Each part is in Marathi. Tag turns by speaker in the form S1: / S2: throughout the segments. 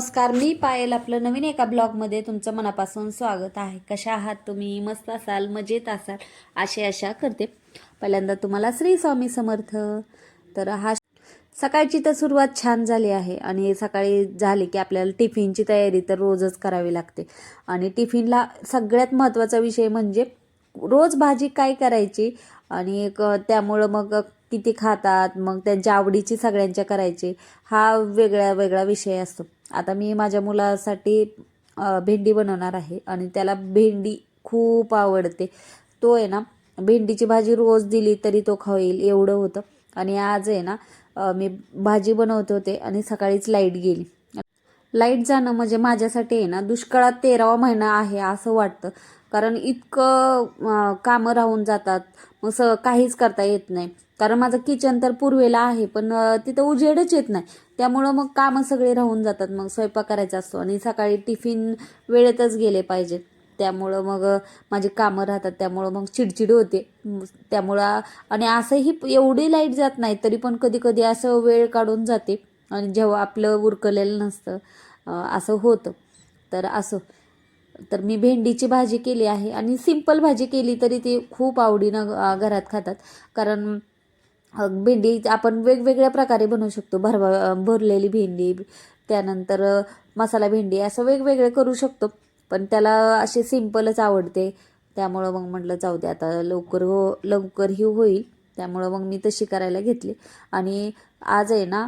S1: नमस्कार मी पायल आपलं नवीन एका ब्लॉगमध्ये तुमचं मनापासून स्वागत आहे. कशा आहात तुम्ही? मस्त असाल मजेत असाल? अशी आशा करते. पहिल्यांदा तुम्हाला श्री स्वामी समर्थ. तर हा सकाळची तर सुरुवात छान झाली आहे आणि सकाळी झाली की आपल्याला टिफिनची तयारी तर रोजच करावी लागते. आणि टिफिनला सगळ्यात महत्त्वाचा विषय म्हणजे रोज भाजी काय करायची आणि एक त्यामुळं मग किती खातात मग त्यांच्या आवडीची सगळ्यांच्या करायची हा वेगळा वेगळा विषय असतो. आता मी माझ्या मुलासाठी भेंडी बनवणार आहे आणि त्याला भेंडी खूप आवडते. तो आहे ना भेंडीची भाजी रोज दिली तरी तो खाईल एवढं होतं. आणि आज आहे ना मी भाजी बनवत होते आणि सकाळीच लाइट गेली. लाइट जाणं म्हणजे माझ्यासाठी आहे ना दुष्काळात तेरावा महिना आहे असं वाटतं. कारण इतकं कामं राहून जातात. मग स काहीच करता येत नाही. कारण माझं किचन तर पूर्वेला आहे पण तिथं उजेडच येत नाही. त्यामुळं मग कामं सगळे राहून जातात. मग स्वयंपाक करायचा असतो आणि सकाळी टिफिन वेळेतच गेले पाहिजेत त्यामुळं मग माझी कामं राहतात. त्यामुळं मग चिडचिड होते. त्यामुळं आणि असंही एवढी लाइट जात नाही तरी पण कधी कधी असं वेळ काढून जाते. आणि जेव्हा आपलं उरकलेलं नसतं असं होतं. तर असं. तर मी भेंडीची भाजी केली आहे. आणि सिंपल भाजी केली तरी ती खूप आवडीनं घरात खातात. कारण भेंडी आपण वेगवेगळ्या प्रकारे बनवू शकतो. भरवा भरलेली भेंडी त्यानंतर मसाला भेंडी असं वेगवेगळे करू शकतो. पण त्याला असे सिंपलच आवडते. त्यामुळं मग म्हटलं जाऊ दे आता लवकर हो लवकरही होईल. त्यामुळं मग मी तशी करायला घेतली. आणि आज आहे ना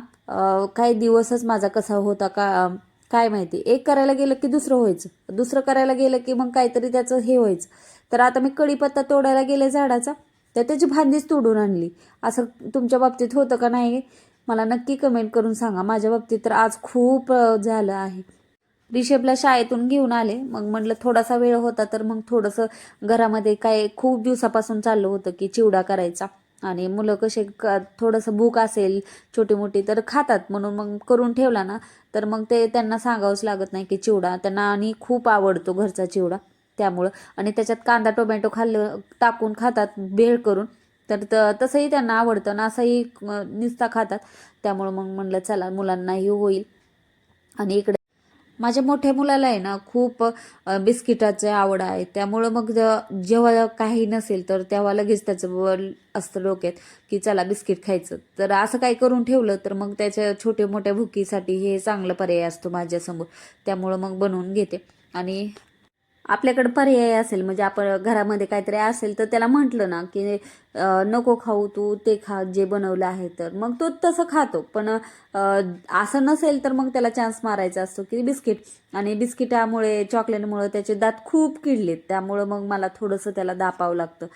S1: काही दिवसच माझा कसा होता का काय माहिती एक करायला गेलं की दुसरं व्हायचं. दुसरं करायला गेलं की मग काहीतरी त्याचं हे व्हायचं. तर आता मी कढीपत्ता तोडायला गेले झाडाचा. तर त्याची भांडीच तोडून आणली. असं तुमच्या बाबतीत होतं का नाही मला नक्की कमेंट करून सांगा. माझ्या बाबतीत तर आज खूप झालं आहे. रिषभला शाळेतून घेऊन आले. मग म्हटलं थोडासा वेळ होता तर मग थोडंसं घरामध्ये काय खूप दिवसापासून चाललं होतं की चिवडा करायचा. आणि मुलं कसे का थोडंसं भूक असेल छोटी मोठी तर खातात. म्हणून मग करून ठेवला ना. तर मग ते त्यांना सांगावंच लागत नाही की चिवडा. त्यांना आणि खूप आवडतो घरचा चिवडा. त्यामुळं. आणि त्याच्यात कांदा टोमॅटो खाल्लं टाकून खातात भेळ करून. तर त तसंही त्यांना आवडतं ना असंही नुसता खातात. त्यामुळं मग म्हणलं चला मुलांनाही होईल. आणि इकडे माझ्या मोठ्या मुलाला आहे ना खूप बिस्किटाचे आवड आहे. त्यामुळं मग जेव्हा काही नसेल तर तेव्हा लगेच त्याचं असतं डोक्यात की चला बिस्किट खायचं. तर असं काही करून ठेवलं तर मग त्याच्या छोट्या मोठ्या भुकीसाठी हे चांगलं पर्याय असतो माझ्यासमोर. त्यामुळं मग बनवून घेते. आणि आपल्याकडं पर्याय असेल म्हणजे आपण घरामध्ये काहीतरी असेल तर त्याला म्हटलं ना की नको खाऊ तू ते खा जे बनवलं आहे तर. मग तो तसं खातो पण असं नसेल तर मग त्याला चान्स मारायचा असतो की बिस्किट. आणि बिस्किटामुळे चॉकलेटमुळे त्याचे दात खूप किडलेत त्यामुळं मग मला थोडंसं त्याला दापावं लागतं.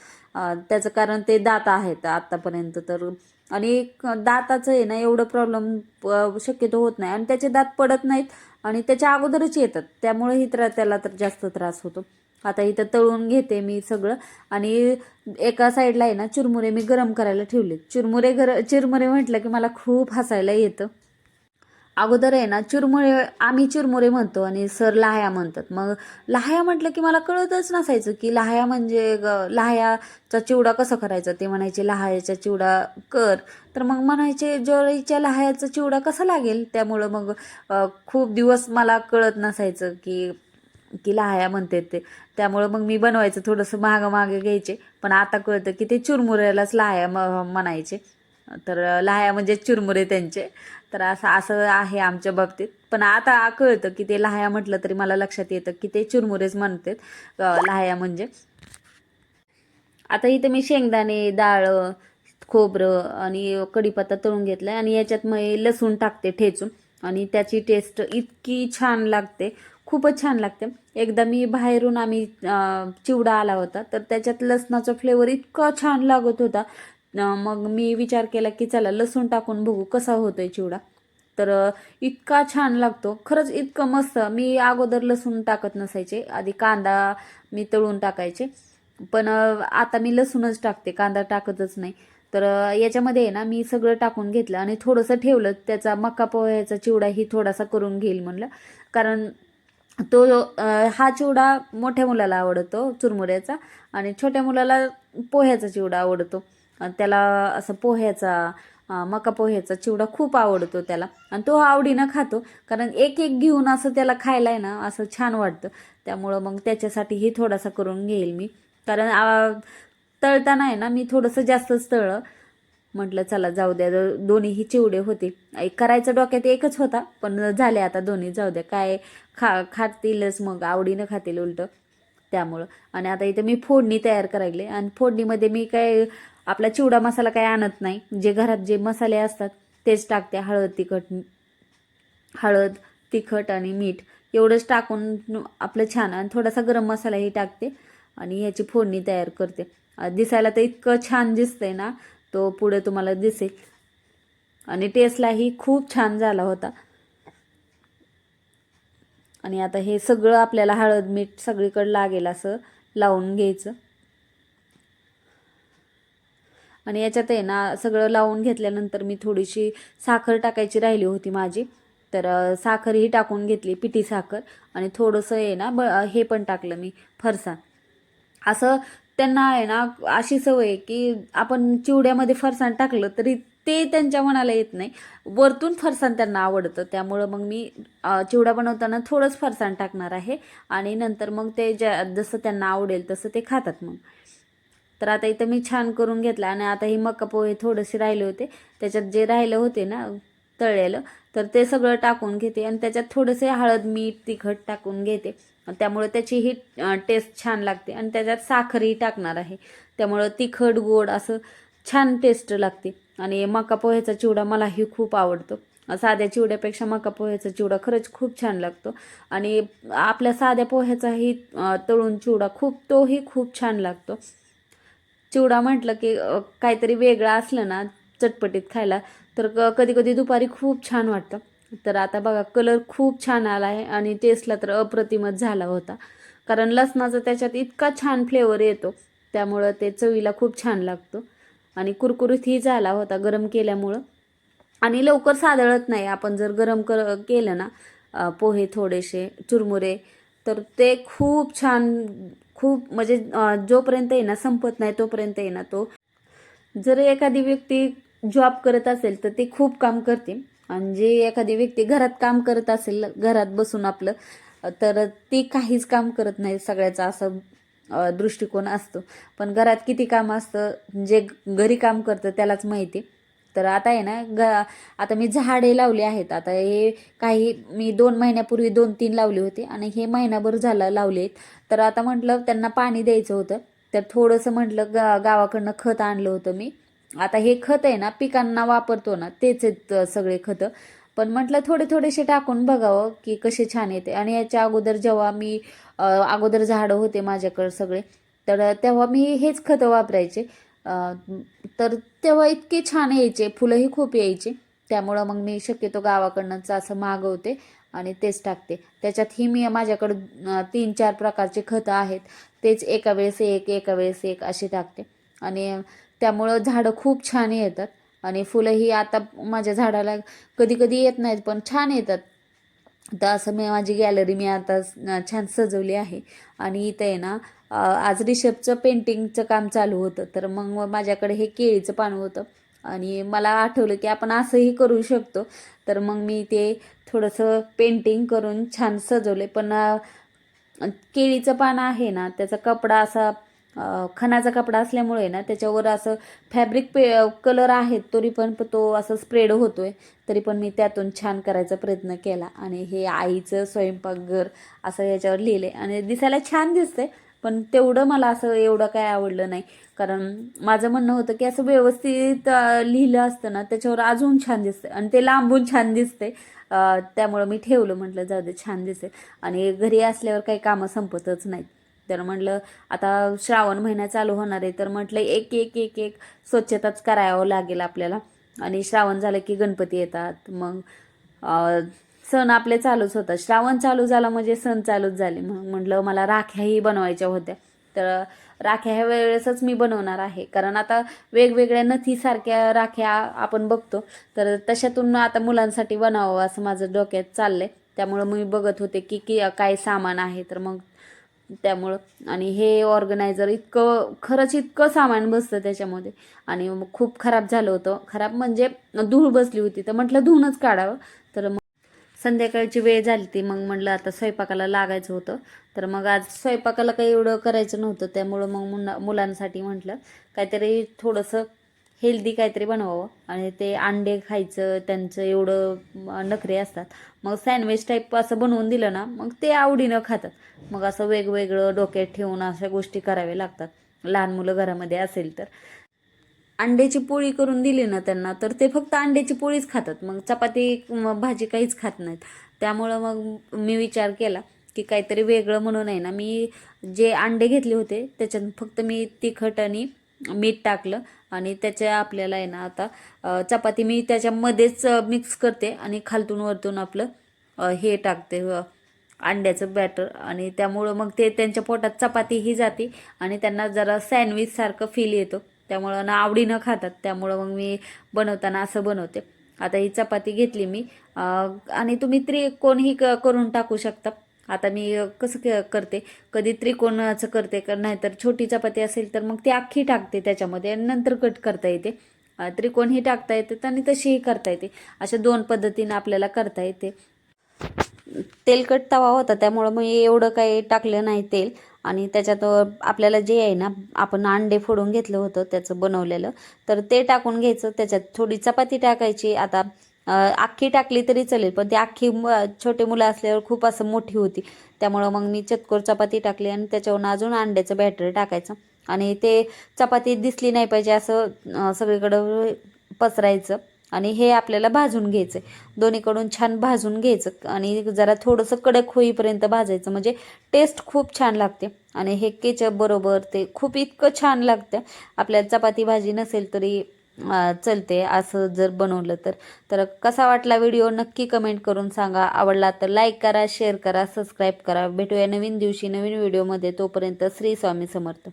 S1: त्याचं कारण ते दात आहेत आत्तापर्यंत तर. आणि दाताचं आहे ना एवढं प्रॉब्लेम शक्यतो होत नाही. आणि त्याचे दात पडत नाहीत आणि त्याच्या अगोदरच येतात. त्यामुळे ही त्रा त्याला तर जास्त त्रास होतो. आता इथं तळून घेते मी सगळं आणि एका साईडला आहे ना चुरमुरे मी गरम करायला ठेवले चुरमुरे गर चिरमुरे म्हटलं की मला खूप हसायला येतं. अगोदर आहे ना चिरमुरे आम्ही चिरमुरे म्हणतो आणि सर लाह्या म्हणतात. मग लाह्या म्हटलं की मला कळतच नसायचं की लाह्या म्हणजे ग- लाह्याचा चिवडा कसा करायचा? ते म्हणायचे लाह्याचा चिवडा कर. तर मग म्हणायचे ज्वारीच्या लाह्याचा चिवडा कसा लागेल? त्यामुळं मग खूप दिवस मला कळत नसायचं की की लाह्या म्हणते ते. त्यामुळं मग मी बनवायचं थोडंसं मागं मागे घ्यायचे. पण आता कळतं की ते चुरमुऱ्यालाच लाह्या म म्हणायचे. तर लाह्या म्हणजे चुरमुरे त्यांचे. तर असं असं आहे आमच्या बाबतीत. पण आता कळतं की ते लहाया म्हटलं तरी मला लक्षात येतं की ते चुरमुरेच म्हणतात. लहाया लाह्या म्हणजे. आता इथं मी शेंगदाणे डाळ खोबरं आणि कढीपत्ता तळून घेतलाय आणि याच्यात मी लसूण टाकते ठेचून. आणि त्याची टेस्ट इतकी छान लागते. खूपच छान लागते. एकदा मी बाहेरून आम्ही चिवडा आला होता तर त्याच्यात लसणाचा फ्लेवर इतका छान लागत होता. मग मी विचार केला की चला लसूण टाकून बघू कसा होतोय चिवडा. तर इतका छान लागतो. खरंच इतकं मस्त. मी अगोदर लसूण टाकत नसायचे. आधी कांदा मी तळून टाकायचे. पण आता मी लसूणच टाकते. कांदा टाकतच नाही. तर याच्यामध्ये आहे ना मी सगळं टाकून घेतलं आणि थोडंसं ठेवलं. त्याचा मका पोह्याचा चिवडाही थोडासा करून घेईल म्हणलं. कारण तो हा चिवडा मोठ्या मुलाला आवडतो चुरमुऱ्याचा. आणि छोट्या मुलाला पोह्याचा चिवडा आवडतो. त्याला असं पोह्याचा मका पोह्याचा चिवडा खूप आवडतो त्याला. आणि तो आवडीनं खातो. कारण एक एक घेऊन असं त्याला खायला आहे ना असं छान वाटतं. त्यामुळं मग त्याच्यासाठीही थोडासा करून घेईल मी. कारण तळताना आहे ना मी थोडंसं जास्तच तळलं. म्हटलं चला जाऊ द्या. दोन्हीही चिवडे होते एक करायचं डोक्यात एकच होता पण झाले आता दोन्ही. जाऊ द्या. काय खा खातीलच मग. आवडीनं खातील उलट. त्यामुळं. आणि आता इथे मी फोडणी तयार करायले. आणि फोडणीमध्ये मी काय आपला चिवडा मसाला काही आणत नाही. जे घरात जे मसाले असतात तेच टाकते. हळद तिखट हळद तिखट आणि मीठ. एवढंच टाकून आपलं छान आणि थोडासा गरम मसालाही टाकते आणि ह्याची फोडणी तयार करते. दिसायला तर इतकं छान दिसतंय ना तो पुढे तुम्हाला दिसेल. आणि टेस्टलाही खूप छान झाला होता. आणि आता हे सगळं आपल्याला हळद मीठ सगळीकडे लागेल असं लावून घ्यायचं. आणि याच्यात आहे ना सगळं लावून घेतल्यानंतर मी थोडीशी साखर टाकायची राहिली होती माझी. तर साखरही टाकून घेतली पिठी साखर. आणि थोडंसं आहे ना ब हे पण टाकलं मी फरसाण. असं त्यांना आहे ना अशी सवय आहे की आपण चिवड्यामध्ये फरसाण टाकलं तरी ते त्यांच्या मनाला येत नाही. वरतून फरसाण त्यांना आवडतं. त्यामुळं मग मी चिवडा बनवताना थोडंच फरसाण टाकणार आहे. आणि नंतर मग ते ज्या जसं त्यांना आवडेल तसं ते खातात मग. तर आता इथं मी छान करून घेतला आणि आता ही मका पोहे थोडेसे राहिले होते. त्याच्यात जे राहिलं होते ना तळलेलं तर ते सगळं टाकून घेते आणि त्याच्यात थोडंसे हळद मीठ तिखट टाकून घेते. त्यामुळे त्याची ही टेस्ट छान लागते आणि त्याच्यात साखरही टाकणार आहे. त्यामुळं तिखट गोड असं छान टेस्ट लागते. आणि मका पोह्याचा चिवडा मलाही खूप आवडतो. साध्या चिवड्यापेक्षा मका पोह्याचा चिवडा खरंच खूप छान लागतो. आणि आपल्या साध्या पोह्याचाही तळून चिवडा खूप तोही खूप छान लागतो. चिवडा म्हटलं की काहीतरी वेगळं असलं ना चटपटीत खायला तर कधी कधी दुपारी खूप छान वाटतं. तर आता बघा कलर खूप छान आला आहे आणि टेस्टला तर अप्रतिमच झाला होता. कारण लसणाचा त्याच्यात इतका छान फ्लेवर येतो त्यामुळं ते चवीला खूप छान लागतो. आणि कुरकुरीतही झाला होता गरम केल्यामुळं. आणि लवकर सादळत नाही. आपण जर गरम कर केलं ना पोहे थोडेसे चुरमुरे तर ते खूप छान खूप म्हणजे जोपर्यंत आहे ना संपत नाही तोपर्यंत आहे ना तो. जर एखादी व्यक्ती जॉब करत असेल तर ते खूप काम करते. आणि जे एखादी व्यक्ती घरात काम करत असेल घरात बसून आपलं तर ती काहीच काम करत नाही सगळ्याचा असं दृष्टिकोन असतो. पण घरात किती काम असतं जे घरी काम करतं त्यालाच माहिती तर आता आहे ना ग आता मी झाडे लावली आहेत. आता हे काही मी दोन महिन्यापूर्वी दोन तीन लावले होते आणि हे महिनाभर झालं लावले आहेत. तर आता म्हटलं त्यांना पाणी द्यायचं होतं. तर थोडंसं म्हटलं गा गावाकडनं खत आणलं होतं मी. आता हे खत आहे ना पिकांना वापरतो ना तेच आहेत सगळे खतं. पण म्हटलं थोडे थोडेसे टाकून बघावं की कसे छान येते. आणि याच्या अगोदर जेव्हा मी अगोदर झाडं होते माझ्याकडं सगळे तर तेव्हा मी हेच खतं वापरायचे. तर तेव्हा इतके छान यायचे. फुलंही खूप यायचे. त्यामुळं मग मी शक्यतो गावाकडनंच असं मागवते आणि तेच टाकते. त्याच्यातही मी माझ्याकडं तीन चार प्रकारचे खतं आहेत. तेच एका वेळेस एक एका वेळेस एक असे टाकते. आणि त्यामुळं झाडं खूप छान येतात. आणि फुलंही आता माझ्या झाडाला कधी कधी येत नाहीत पण छान येतात. तर असं मी माझी गॅलरी मी आता छान सजवली आहे. आणि इथं आहे ना आज रिषभचं पेंटिंगचं काम चालू होतं. तर मग माझ्याकडे हे केळीचं पान होतं. आणि मला आठवलं की आपण असंही करू शकतो. तर मग मी ते थोडंसं पेंटिंग करून छान सजवले. पण केळीचं पान आहे ना त्याचा कपडा असा खणाचा कपडा असल्यामुळे ना त्याच्यावर असं फॅब्रिक पे कलर आहेत तरी पण तो असं स्प्रेड होतोय. तरी पण मी त्यातून छान करायचा प्रयत्न केला. आणि हे आईचं स्वयंपाकघर असं याच्यावर लिहिले आणि दिसायला छान दिसतंय. पण तेवढं मला असं एवढं काय आवडलं नाही. कारण माझं म्हणणं होतं की असं व्यवस्थित लिहिलं असतं ना त्याच्यावर अजून छान दिसतं आणि ते लांबून छान दिसते त्यामुळं मी ठेवलं म्हटलं जाऊ दे छान दिसेल. आणि घरी असल्यावर काही कामं संपतच नाहीत. तर म्हटलं आता श्रावण महिना चालू होणार आहे तर म्हटलं एक एक एक एक स्वच्छताच करावं लागेल आपल्याला. आणि श्रावण झालं की गणपती येतात. मग सण आपले चालूच होतात श्रावण चालू झाला म्हणजे सण चालूच झाले. मग म्हटलं मला राख्याही बनवायच्या होत्या. तर राख्या ह्या वेळेसच मी बनवणार आहे. कारण आता वेगवेगळ्या नथीसारख्या राख्या आपण बघतो. तर तशातून आता मुलांसाठी बनावं असं माझं डोक्यात चाललंय. त्यामुळं मी बघत होते की की काय सामान आहे. तर मग त्यामुळं. आणि हे ऑर्गनायझर इतकं खरंच इतकं सामान बसतं त्याच्यामध्ये. आणि खूप खराब झालं होतं. खराब म्हणजे धूळ बसली होती. तर म्हटलं धुवूनच काढावं. तर मग संध्याकाळची वेळ झाली ती मग म्हटलं आता स्वयंपाकाला लागायचं होतं. तर मग आज स्वयंपाकाला काही एवढं करायचं नव्हतं त्यामुळं मग मुला मुलांसाठी म्हटलं काहीतरी थोडंसं हेल्दी काहीतरी बनवावं. आणि ते अंडे खायचं त्यांचं एवढं नखरे असतात. मग सँडविच टाईप असं बनवून दिलं ना मग ते आवडीनं खातात. मग असं वेगवेगळं डोक्यात ठेवून अशा गोष्टी कराव्या लागतात. लहान मुलं घरामध्ये असेल तर. अंड्याची पोळी करून दिली ना त्यांना तर ते फक्त अंड्याची पोळीच खातात. मग चपाती भाजी काहीच खात नाहीत. त्यामुळं मग मी विचार केला की काहीतरी वेगळं म्हणून आहे ना मी जे अंडे घेतले होते त्याच्यात फक्त मी तिखट आणि मीठ टाकलं आणि त्याच्या आपल्याला आहे ना आता चपाती मी त्याच्यामध्येच मिक्स करते आणि खालतून वरतून आपलं हे टाकते अंड्याचं बॅटर आणि त्यामुळं मग ते त्यांच्या पोटात चपातीही जाते आणि त्यांना जरा सँडविच सारखं फील येतो. त्यामुळं ना आवडीनं खातात. त्यामुळं मग मी बनवताना असं बनवते. आता ही चपाती घेतली मी. आणि तुम्ही त्रिकोणही क करून टाकू शकता. आता मी कसं करते? कधी त्रिकोणाचं करते का? नाहीतर छोटी चपाती असेल तर मग ती अख्खी टाकते त्याच्यामध्ये नंतर कट करता येते. त्रिकोणही टाकता येते आणि तशीही करता येते. अशा दोन पद्धतीनं आपल्याला करता येते. तेलकट तवा होता. त्यामुळं मग एवढं काही टाकलं नाही तेल. आणि त्याच्यात आपल्याला जे आहे ना आपण अंडे फोडून घेतलं होतं त्याचं बनवलेलं तर ते टाकून घ्यायचं. त्याच्यात थोडी चपाती टाकायची. आता अख्खी टाकली तरी चालेल पण ती अख्खी छोटे मुलं असल्यावर खूप असं मोठी होती. त्यामुळं मग मी चतकोर चपाती टाकली आणि त्याच्यावरून अजून अंड्याचं बॅटर टाकायचं. आणि ते चपाती दिसली नाही पाहिजे असं सगळीकडं पसरायचं. आणि हे आपल्याला भाजून घ्यायचं आहे दोन्हीकडून छान भाजून घ्यायचं आणि जरा थोडंसं कडक होईपर्यंत भाजायचं. म्हणजे टेस्ट खूप छान लागते. आणि हे केचप बरोबर ते खूप इतकं छान लागतं. आपल्याला चपाती भाजी नसेल तरी चलते. असं जर बनवलं तर. तर कसा वाटला व्हिडिओ नक्की कमेंट करून सांगा. आवडला तर लाईक करा शेअर करा सबस्क्राईब करा. भेटूया नवीन दिवशी नवीन व्हिडिओमध्ये तोपर्यंत श्री स्वामी समर्थ.